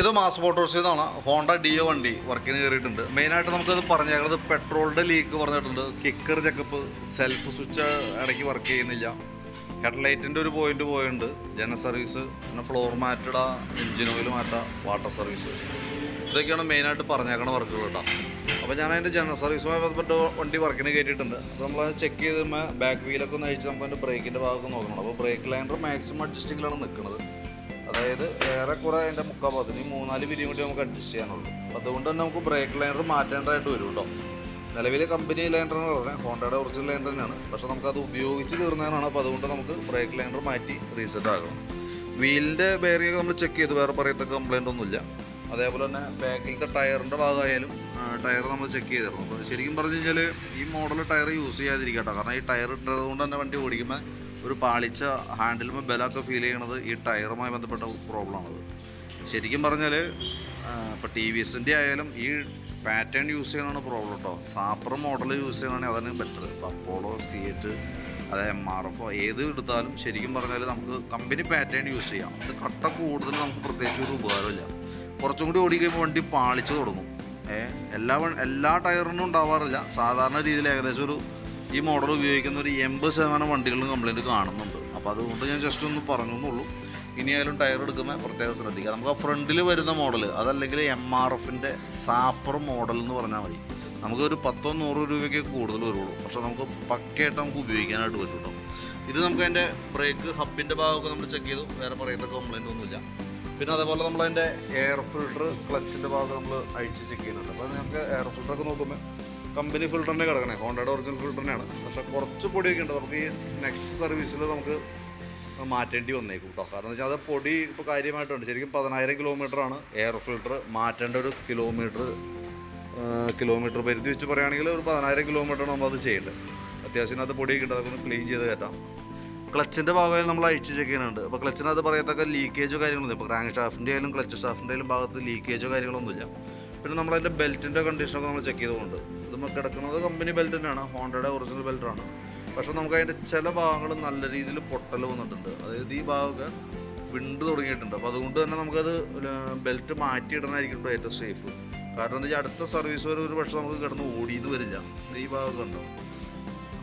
ഇത് മാസ് മോട്ടോഴ്സിൽ നിന്നാണ് Honda deo വണ്ടി വർക്കിന് കയറിയിട്ടുണ്ട്. മെയിനായിട്ട് നമുക്കത് പറഞ്ഞേക്കുന്നത് പെട്രോളിന്റെ ലീക്ക് പറഞ്ഞിട്ടുണ്ട്. കിക്കർ ചെക്കപ്പ് സെൽഫ് സ്വിച്ച് ഇടയ്ക്ക് വർക്ക് ചെയ്യുന്നില്ല. ഹെഡ്ലൈറ്റിന്റെ ഒരു പോയിന്റ് പോയുണ്ട് ജന സർവീസ് പിന്നെ ഫ്ലോർ മാറ്റട എഞ്ചിൻ ഓയിൽ മാറ്റ വാട്ടർ സർവീസ് ഇതൊക്കെയാണ് മെയിനായിട്ട് പറഞ്ഞേക്കണ വർക്കുകൾ കേട്ടോ. അപ്പോൾ ഞാൻ അതിന്റെ ജനറൽ സർവീസുമായി ബന്ധപ്പെട്ട് വണ്ടി വർക്കിന് കയറ്റിയിട്ടുണ്ട്. അപ്പോൾ നമ്മൾ ചെക്ക് ചെയ്ത് ബാക്ക് വീലൊക്കെ ഒന്ന് അഴിച്ച് നമുക്ക് അതിന്റെ ബ്രേക്കിന്റെ ഭാഗമൊക്കെ നോക്കണം. അപ്പോൾ ബ്രേക്ക് ലൈനർ മാക്സിമം അഡ്ജസ്റ്റിങ്ങിലാണ് നിൽക്കുന്നത് അതായത് ഏറെക്കുറെ അതിന്റെ മുക്കാൽ പകുതി മൂന്നാൽ പിരിയും കൂടി നമുക്ക് അഡ്ജസ്റ്റ് ചെയ്യാനുള്ളൂ. അതുകൊണ്ട് തന്നെ നമുക്ക് ബ്രേക്ക് ലൈനർ മാറ്റേണ്ടതായിട്ട് വരും കേട്ടോ നിലവിൽ കമ്പനി ലൈനർ എന്ന് പറഞ്ഞാൽ ഹോണ്ടയുടെ ഒറിജിനൽ ലൈനർ തന്നെയാണ്. പക്ഷേ നമുക്കത് ഉപയോഗിച്ച് തീർന്നതാണ് അപ്പോൾ അതുകൊണ്ട് നമുക്ക് ബ്രേക്ക് ലൈനർ മാറ്റി റീസെറ്റ് ആകണം വീലിന്റെ ബെയറിംഗ് നമ്മൾ ചെക്ക് ചെയ്ത്. വേറെ പറയത്തക്ക കംപ്ലൈന്റ് ഒന്നുമില്ല. അതേപോലെ തന്നെ ബാക്കിലത്തെ ടയറിന്റെ ഭാഗമായാലും ടയർ നമ്മൾ ചെക്ക് ചെയ്തിരുന്നു. അപ്പോൾ ശരിക്കും പറഞ്ഞു കഴിഞ്ഞാൽ ഈ മോഡൽ ടയർ യൂസ് ചെയ്യാതിരിക്കട്ടോ. കാരണം ഈ ടയർ ഇട്ടത് കൊണ്ട് തന്നെ വണ്ടി ഓടിക്കുമ്പോൾ ഒരു പാളിച്ച ഹാൻഡിലുമ്പോൾ ബലമൊക്കെ ഫീൽ ചെയ്യണത് ഈ ടയറുമായി ബന്ധപ്പെട്ട പ്രോബ്ലമാണത് ശരിക്കും പറഞ്ഞാൽ ഇപ്പോൾ ടി വി എസിന്റെ ആയാലും ഈ പാറ്റേൺ യൂസ് ചെയ്യണതാണ് പ്രോബ്ലം കേട്ടോ സാപ്പർ മോഡൽ യൂസ് ചെയ്യണമെങ്കിൽ അതാണ് ബെറ്റർ ഇപ്പോൾ അപ്പോളോ സി എറ്റ് അത് എം ആർ എഫോ ഏത് എടുത്താലും ശരിക്കും പറഞ്ഞാൽ നമുക്ക് കമ്പനി പാറ്റേൺ യൂസ് ചെയ്യാം. ഇത് കട്ട കൂടുതൽ നമുക്ക് പ്രത്യേകിച്ച് ഒരു ഉപകാരമില്ല കുറച്ചും കൂടി ഓടിക്കഴിയുമ്പോൾ വണ്ടി പാളിച്ച് തുടങ്ങും. എല്ലാ എല്ലാ ടയറിനും ഉണ്ടാവാറില്ല. സാധാരണ രീതിയിൽ ഏകദേശം ഒരു ഈ മോഡൽ ഉപയോഗിക്കുന്ന ഒരു എൺപത് ശതമാനം വണ്ടികളിലും കംപ്ലൈന്റ് കാണുന്നുണ്ട്. അപ്പോൾ അതുകൊണ്ട് ഞാൻ ജസ്റ്റ് ഒന്ന് പറഞ്ഞു എന്നുള്ളൂ ഇനിയായാലും ടയർ എടുക്കുമ്പോൾ പ്രത്യേകം ശ്രദ്ധിക്കുക. നമുക്ക് ആ ഫ്രണ്ടിൽ വരുന്ന മോഡൽ അതല്ലെങ്കിൽ എം ആർ എഫിന്റെ സാപ്പർ മോഡൽ എന്ന് പറഞ്ഞാൽ മതി. നമുക്കൊരു പത്തോ നൂറോ രൂപയ്ക്ക് കൂടുതൽ വരുള്ളൂ. പക്ഷേ നമുക്ക് പക്കയായിട്ട് നമുക്ക് ഉപയോഗിക്കാനായിട്ട് പറ്റും ഇത് നമുക്ക് അതിന്റെ ബ്രേക്ക് ഹബിന്റെ ഭാഗമൊക്കെ നമ്മൾ ചെക്ക് ചെയ്തു. വേറെ പറയുന്ന കംപ്ലൈന്റ് ഒന്നുമില്ല. പിന്നെ അതേപോലെ നമ്മൾ അതിന്റെ എയർ ഫിൽട്ടർ ക്ലച്ചിന്റെ ഭാഗം നമ്മൾ അഴിച്ച് ചെക്ക് ചെയ്യുന്നുണ്ട്. അപ്പോൾ നമുക്ക് എയർ ഫിൽട്ടറൊക്കെ നോക്കുമ്പോൾ കമ്പനി ഫിൽട്ടറിനെ കിടക്കണേ. ഹോണ്ടയുടെ ഒറിജിനൽ ഫിൽട്ടറിനെയാണ് പക്ഷേ കുറച്ച് പൊടിയൊക്കെ ഉണ്ട്. നമുക്ക് ഈ നെക്സ്റ്റ് സർവീസിൽ നമുക്ക് മാറ്റേണ്ടി വന്നേക്കും കേട്ടോ കാരണം എന്ന് വെച്ചാൽ അത് പൊടി ഇപ്പോൾ കാര്യമായിട്ടുണ്ട്. ശരിക്കും പതിനായിരം കിലോമീറ്ററാണ് എയർ ഫിൽട്ടർ മാറ്റേണ്ട ഒരു കിലോമീറ്റർ കിലോമീറ്റർ പരിധി വെച്ച് പറയുകയാണെങ്കിൽ ഒരു പതിനായിരം കിലോമീറ്ററാണ് നമ്മൾ അത് ചെയ്യേണ്ടത്. അത്യാവശ്യം അത് പൊടിയൊക്കെ ഉണ്ട്. അതൊക്കെ ഒന്ന് ക്ലീൻ ചെയ്ത് കയറ്റാം. ക്ലച്ചിന്റെ ഭാഗമായി നമ്മൾ അഴിച്ച് ചെക്ക് ചെയ്യുന്നുണ്ട്. അപ്പോൾ ക്ലച്ചിനകത്ത് പറയത്തക്ക ലീക്കേജോ കാര്യങ്ങളൊന്നും ഇപ്പോൾ ക്രാങ്ക് സ്റ്റാഫിന്റെ ആയാലും ക്ലച്ച് സ്റ്റാഫിന്റെ ആയാലും ഭാഗത്ത് ലീക്കേജോ കാര്യങ്ങളൊന്നുമില്ല. പിന്നെ നമ്മളതിന്റെ ബെൽറ്റിന്റെ കണ്ടീഷനൊക്കെ നമ്മൾ ചെക്ക് ചെയ്തുകൊണ്ട്. ഇത് നമുക്ക് കിടക്കുന്നത് കമ്പനി ബെൽറ്റ് തന്നെയാണ്. ഹോണ്ടയുടെ ഒറിജിനൽ ബെൽറ്റാണ് പക്ഷേ നമുക്ക് അതിന്റെ ചില ഭാഗങ്ങൾ നല്ല രീതിയിൽ പൊട്ടൽ വന്നിട്ടുണ്ട്. അതായത് ഈ ഭാഗമൊക്കെ വിണ്ട് തുടങ്ങിയിട്ടുണ്ട്. അപ്പോൾ അതുകൊണ്ട് തന്നെ നമുക്കത് ബെൽറ്റ് മാറ്റിയിടുന്നതായിരിക്കും ഏറ്റവും സേഫ് കാരണം എന്താ വെച്ചാൽ അടുത്ത സർവീസ് വരെ ഒരു പക്ഷേ നമുക്ക് കിടന്ന് ഓടിയെന്ന് വരില്ല. ഈ ഭാഗമൊക്കെ ഉണ്ടാവും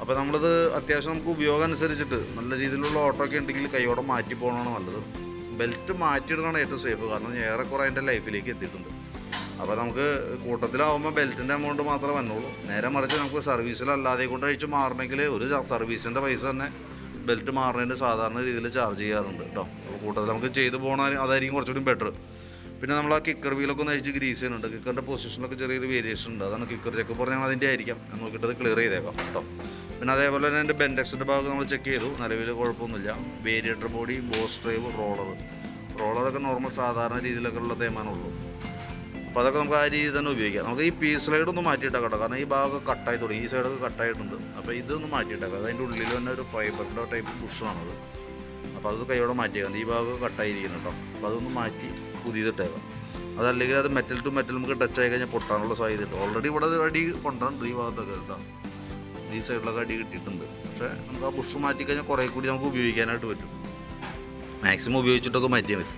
അപ്പോൾ നമ്മളത് അത്യാവശ്യം നമുക്ക് ഉപയോഗം അനുസരിച്ചിട്ട് നല്ല രീതിയിലുള്ള ഓട്ടോ ഒക്കെ ഉണ്ടെങ്കിൽ കൈയോടെ മാറ്റി പോകണമാണ് നല്ലത്. ബെൽറ്റ് മാറ്റിയിടുന്നതാണ് ഏറ്റവും സേഫ് കാരണം ഏറെക്കുറെ അതിന്റെ ലൈഫിലേക്ക് എത്തിയിട്ടുണ്ട്. അപ്പോൾ നമുക്ക് കൂട്ടത്തിലാവുമ്പോൾ ബെൽറ്റിന്റെ എമൗണ്ട് മാത്രമേ വന്നുള്ളൂ. നേരെ മറിച്ച് നമുക്ക് സർവീസിലല്ലാതെ കൊണ്ട് അഴിച്ച് മാറണമെങ്കിൽ ഒരു സർവീസിന്റെ പൈസ തന്നെ ബെൽറ്റ് മാറുന്നതിന് സാധാരണ രീതിയിൽ ചാർജ് ചെയ്യാറുണ്ട് കേട്ടോ അപ്പോൾ കൂട്ടത്തിൽ നമുക്ക് ചെയ്തു പോകണ അതായിരിക്കും കുറച്ചുകൂടി ബെറ്റർ പിന്നെ നമ്മൾ ആ കിക്കർ വീലൊക്കെ ഒന്ന് അഴിച്ച് ഗ്രീസ് ചെയ്യുന്നുണ്ട്. കിക്കറിന്റെ പൊസിഷനൊക്കെ ചെറിയൊരു വേരിയേഷൻ ഉണ്ട്. അതാണ് കിക്കർ ചെക്ക് പറഞ്ഞാൽ അതിന്റെ ആയിരിക്കാം. എന്ന് നോക്കിയിട്ട് അത് ക്ലിയർ ചെയ്തേക്കാം കേട്ടോ പിന്നെ അതേപോലെ തന്നെ എന്റെ ബെൻഡെക്സിന്റെ ഭാഗം നമ്മൾ ചെക്ക് ചെയ്തു. നിലവിൽ കുഴപ്പമൊന്നുമില്ല. Variator body boss drive roller റോളറൊക്കെ normal സാധാരണ രീതിയിലൊക്കെ ഉള്ള തേമാനുള്ളൂ അപ്പോൾ അതൊക്കെ നമുക്ക് ആ രീതിയിൽ തന്നെ ഉപയോഗിക്കാം. നമുക്ക് ഈ പീസ് സ്ലൈഡ് ഒന്ന് മാറ്റിയിട്ടേക്കാം കേട്ടോ കാരണം ഈ ഭാഗമൊക്കെ കട്ടായി തുടങ്ങി. ഈ സൈഡൊക്കെ കട്ടായിട്ടുണ്ട് അപ്പോൾ ഇതൊന്ന് മാറ്റിയിട്ടേക്കാം. അതിന്റെ ഉള്ളിൽ തന്നെ ഒരു ഫൈബറിന്റെ ടൈപ്പ് കുഷനാണത് അപ്പോൾ അത്. കൈയോടെ മാറ്റിയേക്കാം. ഈ ഭാഗം കട്ടായിരിക്കുന്നു കേട്ടോ. അപ്പോൾ അതൊന്ന് മാറ്റി പുതിയതിട്ടേക്കാം. അതല്ലെങ്കിൽ അത് മെറ്റൽ ടു മെറ്റൽ നമുക്ക് ടച്ച് ആയി കഴിഞ്ഞാൽ പൊട്ടാനുള്ള സാധ്യതയുണ്ട് ഓൾറെഡി ഇവിടെ അടി കൊണ്ടുണ്ട് ഈ ഭാഗത്തൊക്കെ കേട്ടോ. ഈ സൈഡിലൊക്കെ അടി കിട്ടിയിട്ടുണ്ട്. പക്ഷേ നമുക്ക് ആ ബുഷ് മാറ്റി കഴിഞ്ഞാൽ കുറേ കൂടി നമുക്ക് ഉപയോഗിക്കാനായിട്ട് പറ്റും. മാക്സിമം ഉപയോഗിച്ചിട്ടൊക്കെ മാറ്റിയാൽ മതി.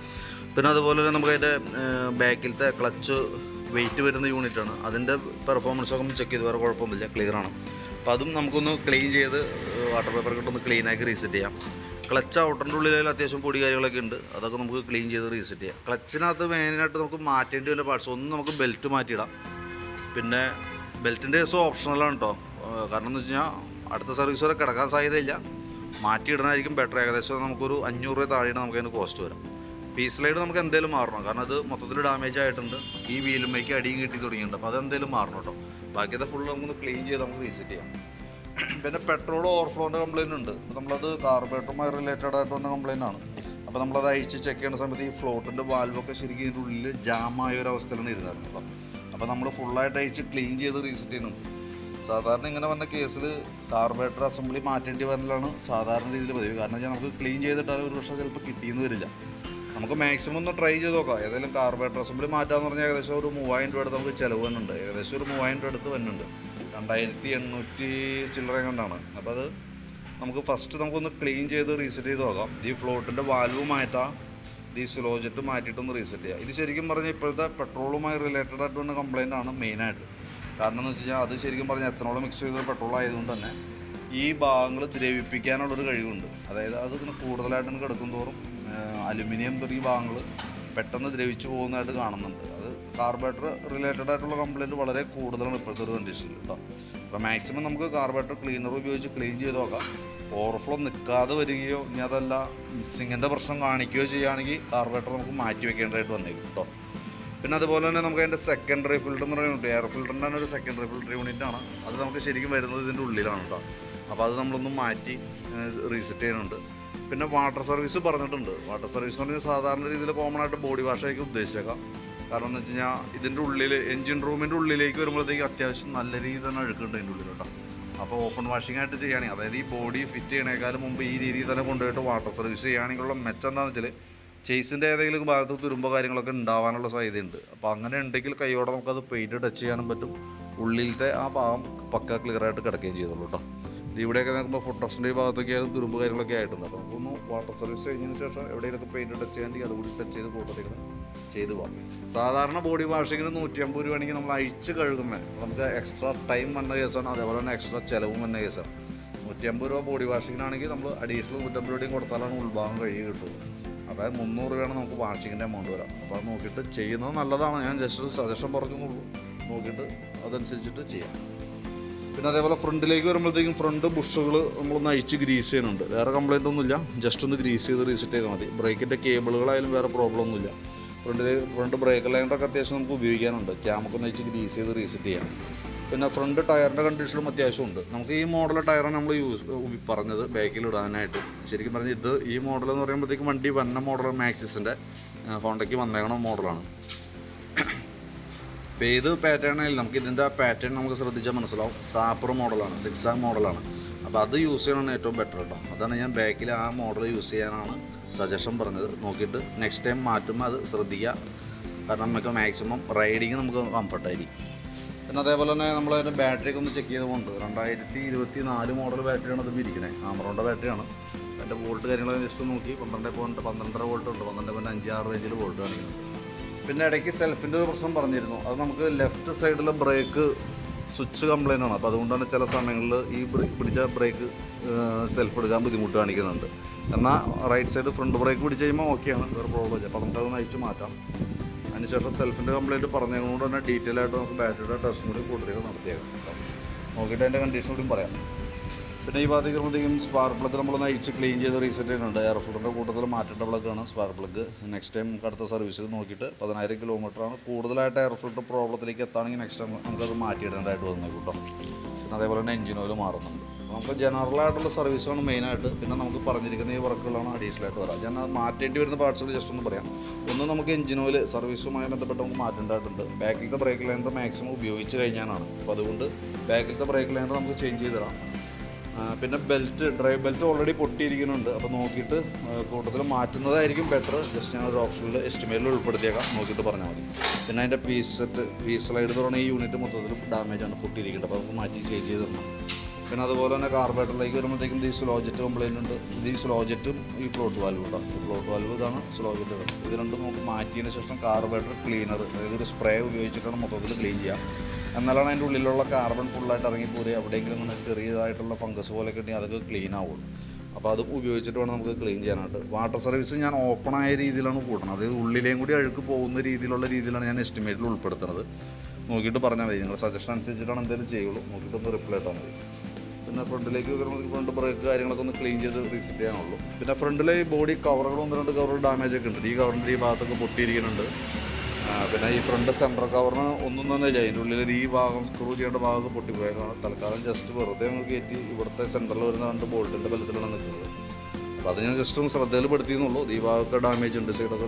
പിന്നെ അതുപോലെ തന്നെ നമുക്ക് അതിന്റെ ബാക്കിലത്തെ ക്ലച്ച് വെയിറ്റ് വരുന്ന യൂണിറ്റാണ് അതിന്റെ പെർഫോമൻസ് ഒക്കെ ചെക്ക് ചെയ്ത് വേറെ കുഴപ്പമൊന്നുമില്ല ക്ലിയറാണ് അപ്പോൾ അതും നമുക്കൊന്ന് ക്ലീൻ ചെയ്ത് വാട്ടർ പേപ്പർ കിട്ടൊന്ന് ക്ലീൻ ആക്കി റീസെറ്റ് ചെയ്യാം. ക്ലച്ച് ഔട്ടറിന്റെ ഉള്ളിൽ അത്യാവശ്യം പൊടി കാര്യങ്ങളൊക്കെ ഉണ്ട്. അതൊക്കെ നമുക്ക് ക്ലീൻ ചെയ്ത് റീസെറ്റ് ചെയ്യാം. ക്ലച്ചിനകത്ത് മെയിനായിട്ട് നമുക്ക് മാറ്റേണ്ടി വരുന്ന പാർട്സ് ഒന്ന് നമുക്ക് ബെൽറ്റ് മാറ്റിയിടാം. പിന്നെ ബെൽറ്റിന്റെ കേസ് ഓപ്ഷണലാണ് കേട്ടോ കാരണം എന്ന് വെച്ച് കഴിഞ്ഞാൽ അടുത്ത സർവീസ് വരെ കിടക്കാൻ സാധ്യതയില്ല. മാറ്റിയിടണമായിരിക്കും ബെറ്റർ ഏകദേശം നമുക്കൊരു അഞ്ഞൂറ് രൂപ താഴെയാണ് നമുക്ക് കോസ്റ്റ് വരാം. പീസ് സ്ലൈഡ് നമുക്ക് എന്തെങ്കിലും മാറണം? കാരണം അത് മൊത്തത്തിൽ ഡാമേജ് ആയിട്ടുണ്ട്. ഈ വീലുമ്മയ്ക്ക് അടി കിട്ടി തുടങ്ങിയിട്ടുണ്ട്. അപ്പോൾ അതെന്തെങ്കിലും മാറണം കേട്ടോ ബാക്കിയത്തെ ഫുള്ള് നമുക്കൊന്ന് ക്ലീൻ ചെയ്ത് നമുക്ക് റീസെറ്റ് ചെയ്യാം. പിന്നെ പെട്രോൾ ഓവർഫ്ലോന്റെ കംപ്ലൈന്റ് ഉണ്ട്. അപ്പോൾ നമ്മളത് കാർബറേറ്ററുമായി റിലേറ്റഡ് ആയിട്ട് വന്ന കംപ്ലയിന്റ് ആണ്. അപ്പോൾ നമ്മളത് അയച്ച് ചെക്ക് ചെയ്യുന്ന സമയത്ത് ഈ ഫ്ലോട്ടിന്റെ വാൽവൊക്കെ ശരിക്കും ഇതിന്റെ ഉള്ളിൽ ജാമായ ഒരു അവസ്ഥയിലാണ് ഇരുന്നായിരുന്നു അപ്പോൾ നമ്മൾ ഫുള്ളായിട്ട് അയച്ച് ക്ലീൻ ചെയ്ത് റീസെറ്റ് ചെയ്യുന്നുണ്ട്. സാധാരണ ഇങ്ങനെ വന്ന കേസിൽ കാർബറേറ്റർ അസംബ്ലി മാറ്റേണ്ടി വരലാണ് സാധാരണ രീതിയിൽ പതിവ്. കാരണം വെച്ചാൽ നമുക്ക് ക്ലീൻ ചെയ്തിട്ടാലും ഒരു പക്ഷേ ചിലപ്പോൾ കിട്ടിയെന്ന് വരില്ല. നമുക്ക് മാക്സിമം ഒന്ന് ട്രൈ ചെയ്ത് നോക്കാം. ഏതെങ്കിലും കാർബറേറ്റർ അസംബ്ലി മാറ്റാന്ന് പറഞ്ഞാൽ ഏകദേശം ഒരു മൂവായിരം രൂപ അടുത്ത് നമുക്ക് ചിലവ് വന്നുണ്ട് ഏകദേശം ഒരു മൂവായിരം രൂപ അടുത്ത് വരുന്നുണ്ട്. രണ്ടായിരത്തി എണ്ണൂറ്റി ചില്ലറ കണ്ടാണ് അപ്പോൾ അത് നമുക്ക് ഫസ്റ്റ് നമുക്കൊന്ന് ക്ലീൻ ചെയ്ത് റീസെറ്റ് ചെയ്ത് നോക്കാം. ഈ ഫ്ലോട്ടിന്റെ വാൽവ് മാറ്റാം. ഈ സ്ലോ ജെറ്റ് മാറ്റിയിട്ടൊന്ന് റീസെറ്റ് ചെയ്യാം. ഇത് ശരിക്കും പറഞ്ഞാൽ ഇപ്പോഴത്തെ പെട്രോളുമായി റിലേറ്റഡ് ആയിട്ട് വന്ന കംപ്ലയിന്റ് ആണ് മെയിനായിട്ട് കാരണം എന്ന് വെച്ച് കഴിഞ്ഞാൽ അത് ശരിക്കും പറഞ്ഞാൽ എത്തനോൾ മിക്സ് ചെയ്ത പെട്രോൾ ആയതുകൊണ്ട് തന്നെ ഈ ഭാഗങ്ങൾ ദ്രവിപ്പിക്കാനുള്ളൊരു കഴിവുണ്ട്. അതായത് അത് കൂടുതലായിട്ട് കൂടുതലായിട്ട് കിടക്കും തോറും അലുമിനിയം തുടങ്ങിയ ഭാഗങ്ങൾ പെട്ടെന്ന് ദ്രവിച്ചു പോകുന്നതായിട്ട് കാണുന്നുണ്ട്. അത് കാർബറേറ്റർ റിലേറ്റഡ് ആയിട്ടുള്ള കംപ്ലൈന്റ് വളരെ കൂടുതലാണ് ഇപ്പോഴത്തെ ഒരു കണ്ടീഷനിൽ കേട്ടോ അപ്പോൾ മാക്സിമം നമുക്ക് കാർബറേറ്റർ ക്ലീനർ ഉപയോഗിച്ച് ക്ലീൻ ചെയ്ത് നോക്കാം. ഓവർഫ്ലോ നിൽക്കാതെ വരികയോ ഇനി അതല്ല മിസ്സിങ്ങിന്റെ പ്രശ്നം കാണിക്കുകയോ ചെയ്യുകയാണെങ്കിൽ കാർബറേറ്റർ നമുക്ക് മാറ്റി വെക്കേണ്ടതായിട്ട് വന്നേക്കും കേട്ടോ പിന്നെ അതുപോലെ തന്നെ നമുക്ക് അതിന്റെ സെക്കൻഡറി ഫിൽറ്റർ എന്ന് പറയുന്നത് എയർ ഫിൽറ്ററിന്റെ തന്നെ ഒരു സെക്കൻഡറി ഫിൽറ്റർ യൂണിറ്റ് ആണ്. അത് നമുക്ക് ശരിക്കും വരുന്നത് ഇതിന്റെ ഉള്ളിലാണ് കേട്ടോ അപ്പോൾ അത് നമ്മളൊന്ന് മാറ്റി റീസെറ്റ് ചെയ്യുന്നുണ്ട്. പിന്നെ വാട്ടർ സർവീസ് പറഞ്ഞിട്ടുണ്ട്. വാട്ടർ സർവീസ് എന്ന് പറഞ്ഞാൽ സാധാരണ രീതിയിൽ കോമൺ ആയിട്ട് ബോഡി വാഷായിരിക്കും ഉദ്ദേശിച്ചേക്കാം. കാരണം എന്ന് വെച്ച് കഴിഞ്ഞാൽ ഇതിന്റെ ഉള്ളിൽ എൻജിൻ റൂമിന്റെ ഉള്ളിലേക്ക് വരുമ്പോഴത്തേക്ക് അത്യാവശ്യം നല്ല രീതിയിൽ തന്നെ അഴുക്കുണ്ട് അതിന്റെ ഉള്ളിൽ കേട്ടോ. അപ്പോൾ ഓപ്പൺ വാഷിംഗ് ആയിട്ട് ചെയ്യുകയാണെങ്കിൽ അതായത് ഈ ബോഡി ഫിറ്റ് ചെയ്യണേക്കാളും മുമ്പ് ഈ രീതിയിൽ തന്നെ കൊണ്ടുപോയിട്ട് വാട്ടർ സർവീസ് ചെയ്യുകയാണെങ്കിലുള്ള മെച്ചം എന്താണെന്ന് വെച്ചാൽ ചേസിന്റെ ഏതെങ്കിലും ഭാഗത്ത് തുരുമ്പോ കാര്യങ്ങളൊക്കെ ഉണ്ടാവാനുള്ള സാധ്യതയുണ്ട്. അപ്പോൾ അങ്ങനെ ഉണ്ടെങ്കിൽ കൈയോടെ നമുക്കത് പെയിന്റ് ടച്ച് ചെയ്യാനും പറ്റും. ഉള്ളിലത്തെ ആ ഭാഗം പക്ക ക്ലിയർ ആയിട്ട് കിടക്കുകയും ചെയ്തോളൂ കേട്ടോ. ഇവിടെയൊക്കെ നോക്കുമ്പോൾ ഫോട്ടോസിന്റെ ഭാഗത്തൊക്കെ ആയാലും തുരുമ്പ് കാര്യങ്ങളൊക്കെ ആയിട്ടുണ്ട്. അപ്പോൾ നമുക്കൊന്ന് വാട്ടർ സർവീസ് കഴിഞ്ഞതിന് ശേഷം എവിടെയെങ്കിലും പെയിന്റ് ടച്ച് അത് അതുകൂടി ടച്ച് ചെയ്ത് പോകട്ടെ ചെയ്ത് പോകാം സാധാരണ ബോഡി വാഷിങ്ങിന് നൂറ്റി അമ്പത് രൂപയാണെങ്കിൽ നമ്മൾ അഴിച്ച് കഴുകുമ്പോൾ നമുക്ക് എക്സ്ട്രാ ടൈം വന്ന കേസാണ് അതേപോലെ തന്നെ എക്സ്ട്രാ ചിലവും വന്ന കേസാണ് നൂറ്റി അമ്പത് രൂപ ബോഡി വാഷിങ്ങിനാണെങ്കിൽ നമ്മൾ അഡീഷണൽ നൂറ്റമ്പത് രൂപയും കൊടുത്താലാണ് ഉൾഭാഗം കഴുകി കിട്ടുള്ളൂ അതായത് മുന്നൂറ് രൂപയാണ് നമുക്ക് വാഷിങ്ങിന്റെ എമൗണ്ട് വരാം. അപ്പോൾ അത് നോക്കിയിട്ട് ചെയ്യുന്നത് നല്ലതാണ്. ഞാൻ ജസ്റ്റ് സജഷൻ പറഞ്ഞെന്നുള്ളൂ നോക്കിയിട്ട് അതനുസരിച്ചിട്ട് ചെയ്യാം. പിന്നെ അതേപോലെ ഫ്രണ്ടിലേക്ക് വരുമ്പോഴത്തേക്കും ഫ്രണ്ട് ബുഷുകൾ നമ്മളൊന്ന് അഴിച്ച് ഗ്രീസ് ചെയ്യുന്നുണ്ട്. വേറെ കംപ്ലൈന്റ് ഒന്നുമില്ല. ജസ്റ്റ് ഒന്ന് ഗ്രീസ് ചെയ്ത് റീസെറ്റ് ചെയ്താൽ മതി. ബ്രേക്കിന്റെ കേബിളുകളായാലും വേറെ പ്രോബ്ലം ഒന്നുമില്ല. ഫ്രണ്ടിൽ ഫ്രണ്ട് ബ്രേക്ക് ലൈനറൊക്കെ അത്യാവശ്യം നമുക്ക് ഉപയോഗിക്കാനുണ്ട്. ക്യാമൊക്കെ ഒന്ന് അഴിച്ച് ഗ്രീസ് ചെയ്ത് റീസെറ്റ് ചെയ്യാം പിന്നെ ഫ്രണ്ട് ടയറിന്റെ കണ്ടീഷനും അത്യാവശ്യമുണ്ട് നമുക്ക് ഈ മോഡൽ ടയറാണ് നമ്മൾ യൂസ് പറഞ്ഞത് ബാക്കിൽ ഇടാനായിട്ട്. ശരിക്കും പറഞ്ഞാൽ ഇത് ഈ മോഡൽ എന്ന് പറയുമ്പോഴത്തേക്കും വണ്ടി വന്ന മോഡൽ മാക്സിസിന്റെ ഹോണ്ടയ്ക്ക് വന്നേക്കണ മോഡലാണ് ഇപ്പോൾ ഏത് പാറ്റേൺ ആയാലും നമുക്ക് ഇതിന്റെ ആ പാറ്റേൺ നമുക്ക് ശ്രദ്ധിച്ചാൽ മനസ്സിലാവും. സാപ്പർ മോഡലാണ് സിക്സ് ആ മോഡലാണ് അപ്പോൾ അത് യൂസ് ചെയ്യണമാണ് ഏറ്റവും ബെറ്റർ കേട്ടോ അതാണ് ഞാൻ ബാക്കിൽ ആ മോഡൽ യൂസ് ചെയ്യാനാണ് സജഷൻ പറഞ്ഞത്. നോക്കിയിട്ട് നെക്സ്റ്റ് ടൈം മാറ്റുമ്പോൾ അത് ശ്രദ്ധിക്കുക കാരണം നമുക്ക് മാക്സിമം റൈഡിങ് നമുക്ക് കംഫർട്ടായിരിക്കും പിന്നെ അതേപോലെ തന്നെ നമ്മൾ അതിന്റെ ബാറ്ററിയൊക്കെ ഒന്ന് ചെക്ക് ചെയ്തുകൊണ്ട് രണ്ടായിരത്തി ഇരുപത്തി നാല് മോഡൽ ബാറ്ററിയാണ് അതും ഇരിക്കുന്നത് ആമറോണ്ട ബാറ്ററിയാണ് അതിന്റെ വോൾട്ട് കാര്യങ്ങളൊക്കെ ജസ്റ്റ് നോക്കി. പന്ത്രണ്ട് പോയിന്റ് പന്ത്രണ്ടര വോൾട്ട് ഉണ്ട്. പന്ത്രണ്ട് പോയിന്റ് അഞ്ച് ആറ് റേഞ്ചിൽ വോൾട്ട് കാണിക്കുന്നുണ്ട്. പിന്നെ ഇടയ്ക്ക് സെൽഫിന്റെ ഒരു പ്രശ്നം പറഞ്ഞിരുന്നു. അത് നമുക്ക് ലെഫ്റ്റ് സൈഡിലെ ബ്രേക്ക് സ്വിച്ച് കംപ്ലൈന്റ് ആണ്. അപ്പോൾ തന്നെ ചില സമയങ്ങളിൽ ഈ പിടിച്ച ബ്രേക്ക് സെൽഫ് എടുക്കാൻ ബുദ്ധിമുട്ട് കാണിക്കുന്നുണ്ട്. എന്നാൽ റൈറ്റ് സൈഡ് ഫ്രണ്ട് ബ്രേക്ക് പിടിച്ച് കഴിയുമ്പോൾ ഓക്കെയാണ് വേറെ പ്രോബ്ലം ഇല്ല. അപ്പോൾ നമുക്കത് നയിച്ച് മാറ്റാം. അതിനുശേഷം സെൽഫിന്റെ കംപ്ലൈന്റ് പറഞ്ഞതുകൊണ്ട് തന്നെ ഡീറ്റെയിൽ ആയിട്ട് നമുക്ക് ബാറ്ററിയുടെ ടെസ്റ്റും കൂടി കൂടുതൽ നടത്തിയേക്കാം. നോക്കിയിട്ട് അതിന്റെ കണ്ടീഷൻ കൂടി പറയാം. പിന്നെ ഈ ഭാഗത്തേക്ക് വരുമ്പോഴത്തേക്കും സ്പാർക്ക് പ്ലഗ് നമ്മളൊന്ന് അഴിച്ച് ക്ലീൻ ചെയ്ത് റീസെറ്റ് ചെയ്യുന്നുണ്ട്. എയർ ഫുഡിന്റെ കൂട്ടത്തിൽ മാറ്റേണ്ട പ്ലഗ്ഗാണ് സ്പാർക്ക് പ്ലഗ് നെക്സ്റ്റ് ടൈം അടുത്ത സർവീസിൽ നോക്കിയിട്ട് പതിനായിരം കിലോമീറ്ററാണ് കൂടുതലായിട്ട് എയർ ഫിൽട്ടർ പ്രോബ്ലത്തിലേക്ക് എത്താണെങ്കിൽ നെക്സ്റ്റ് ടൈം നമുക്കത് മാറ്റിയിടേണ്ടതായിട്ട് വന്നു കൂട്ടം. പിന്നെ അതേപോലെ തന്നെ എഞ്ചിൻ ഓയിൽ മാറുന്നുണ്ട്. നമുക്ക് ജനറൽ ആയിട്ടുള്ള സർവീസാണ് മെയിനായിട്ട് പിന്നെ നമുക്ക് പറഞ്ഞിരിക്കുന്ന ഈ വർക്കുകളാണ് അഡീഷണൽ ആയിട്ട് വരാം. ഞാൻ മാറ്റേണ്ടി വരുന്ന പാർട്സുകൾ ജസ്റ്റ് ഒന്ന് പറയാം. ഒന്ന് നമുക്ക് എഞ്ചിൻ ഓയിൽ സർവീസുമായി ബന്ധപ്പെട്ട് നമുക്ക് മാറ്റേണ്ടതായിട്ടുണ്ട്. ബാക്കിലത്തെ ബ്രേക്ക് ലൈനർ മാക്സിമം ഉപയോഗിച്ച് കഴിഞ്ഞാണ് അപ്പോൾ അതുകൊണ്ട് ബാക്കിലത്തെ ബ്രേക്ക് ലൈനർ നമുക്ക് ചേഞ്ച് ചെയ്ത് തരാം. പിന്നെ ബെൽറ്റ് ഡ്രൈവ് ബെൽറ്റ് ഓൾറെഡി പൊട്ടിയിരിക്കുന്നുണ്ട്. അപ്പോൾ നോക്കിയിട്ട് കൂട്ടത്തിൽ മാറ്റുന്നതായിരിക്കും ബെറ്റർ ജസ്റ്റ് ഞാൻ ഒരു ഓപ്ഷനിൽ എസ്റ്റിമേറ്റിൽ ഉൾപ്പെടുത്തിയേക്കാം. നോക്കിയിട്ട് പറഞ്ഞാൽ മതി. പിന്നെ അതിന്റെ പീസ് സെറ്റ് പീസ് സ്ലൈഡ് എന്ന് പറഞ്ഞാൽ ഈ യൂണിറ്റ് മൊത്തത്തിൽ ഡാമേജ് ആണ് പൊട്ടിയിരിക്കുന്നത്. അപ്പോൾ നമുക്ക് മാറ്റി ചേഞ്ച് ചെയ്ത് തരണം. പിന്നെ അതുപോലെ തന്നെ കാർബേറ്ററിലേക്ക് വരുമ്പോഴത്തേക്കും ഈ സ്ലോജറ്റ് കംപ്ലൈന്റ് ഉണ്ട്. ഈ സ്ലോജറ്റും ഈ ഫ്ലോട്ട് വാൽവ് ഉണ്ടാകും ഈ ഫ്ലോട്ട് വാൽവ് ഇതാണ് സ്ലോജറ്റ് ഇത് രണ്ടും നമുക്ക് മാറ്റിയതിന് ശേഷം കാർബേറ്റർ ക്ലീനർ അതായത് ഒരു സ്പ്രേ ഉപയോഗിച്ചിട്ടാണ് മൊത്തത്തിൽ ക്ലീൻ ചെയ്യുക എന്നാലാണ് അതിന്റെ ഉള്ളിലുള്ള കാർബൺ ഫുള്ളായിട്ട് ഇറങ്ങിപ്പോരി എവിടെയെങ്കിലും ഇങ്ങനെ ചെറിയതായിട്ടുള്ള ഫംഗസ് പോലെ കിട്ടി അതൊക്കെ ക്ലീൻ ആവുള്ളൂ. അപ്പോൾ അത് ഉപയോഗിച്ചിട്ട് വേണം നമുക്ക് ക്ലീൻ ചെയ്യാനായിട്ട്. വാട്ടർ സർവീസ് ഞാൻ ഓപ്പൺ ആയ രീതിയിലാണ് കൂട്ടണം അതായത് ഉള്ളിലേയും കൂടി അഴുക്ക് പോകുന്ന രീതിയിലുള്ള രീതിയിലാണ് ഞാൻ എസ്റ്റിമേറ്റിൽ ഉൾപ്പെടുത്തുന്നത്. നോക്കിയിട്ട് പറഞ്ഞാൽ മതി. നിങ്ങൾ സജഷൻ അനുസരിച്ചിട്ടാണ് എന്തെങ്കിലും ചെയ്യുള്ളൂ. നോക്കിയിട്ട് ഒന്ന് റിപ്ലൈ ഇട്ടാൽ മതി. പിന്നെ ഫ്രണ്ടിലേക്ക് വരുമ്പോൾ ഫ്രണ്ട് ബ്രേക്ക് കാര്യങ്ങളൊക്കെ ഒന്ന് ക്ലീൻ ചെയ്ത് റീസെറ്റ് ചെയ്യാനുള്ളൂ. പിന്നെ ഫ്രണ്ടിലെ ബോഡി കവറുകൾ ഒന്ന് രണ്ട് കവറുകൾ ഡാമേജ് ഒക്കെ ഉണ്ട്. ഈ കവറിന്റെ ഈ ഭാഗത്തൊക്കെ പൊട്ടിയിരിക്കുന്നുണ്ട്. പിന്നെ ഈ ഫ്രണ്ട് സെന്റർ കവറിന് ഒന്നും തന്നെ ഇല്ല. അതിന്റെ ഉള്ളിൽ ഈ ഭാഗം സ്ക്രൂ ചെയ്യേണ്ട ഭാഗം പൊട്ടിപ്പോയേക്കാണ് തൽക്കാലം ജസ്റ്റ് വെറുതെ അങ്ങ് കയറ്റി ഇവിടുത്തെ സെന്ററിൽ വരുന്ന രണ്ട് ബോൾട്ടിന്റെ ബലത്തിലാണ് നിൽക്കുന്നത് അപ്പോൾ അത് ഞാൻ ജസ്റ്റ് ഒന്ന് ശ്രദ്ധയിൽപ്പെടുത്തിയെന്നുള്ളൂ. ഈ ഭാഗമൊക്കെ ഡാമേജ് ഉണ്ട്. സൈഡൊക്കെ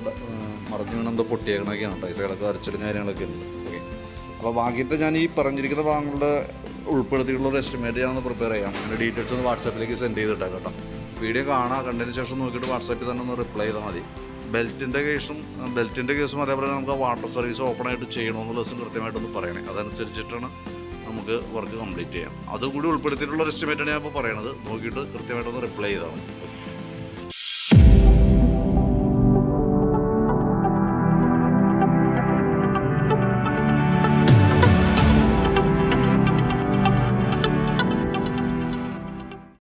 മറിഞ്ഞ് വീണ് എന്തോ പൊട്ടിയേക്കണൊക്കെയാണ് കേട്ടോ. ഈ സൈഡൊക്കെ അരച്ചിടും കാര്യങ്ങളൊക്കെ ഉണ്ട്. ഓക്കെ അപ്പോൾ ബാക്കിയത്തെ ഞാൻ ഈ പറഞ്ഞിരിക്കുന്ന ഭാഗങ്ങളുടെ ഉൾപ്പെടുത്തിയിട്ടുള്ള ഒരു എസ്റ്റിമേറ്റ് ഞാനൊന്ന് പ്രിപ്പയർ ചെയ്യാം. അങ്ങനെ ഡീറ്റെയിൽസ് ഒന്ന് വാട്സാപ്പിലേക്ക് സെൻഡ് ചെയ്തിട്ടാണ് കേട്ടോ. വീഡിയോ കാണാം കണ്ടതിന് ശേഷം നോക്കിയിട്ട് വാട്സാപ്പിൽ തന്നെ ഒന്ന് റിപ്ലൈ ചെയ്താൽ മതി. ബെൽറ്റിന്റെ കേസും ബെൽറ്റിന്റെ കേസും അതേപോലെ നമുക്ക് വാട്ടർ സർവീസ് ഓപ്പണായിട്ട് ചെയ്യണമെന്നുള്ള ദിവസം കൃത്യമായിട്ടൊന്ന് പറയണേ. അതനുസരിച്ചിട്ടാണ് നമുക്ക് വർക്ക് കംപ്ലീറ്റ് ചെയ്യാം. അതുകൂടി ഉൾപ്പെടുത്തിയിട്ടുള്ള ഒരു എസ്റ്റിമേറ്റാണ് ഞാൻ ഇപ്പോൾ പറയണത്. നോക്കിയിട്ട് കൃത്യമായിട്ടൊന്ന് റിപ്ലൈ ചെയ്താൽ മതി.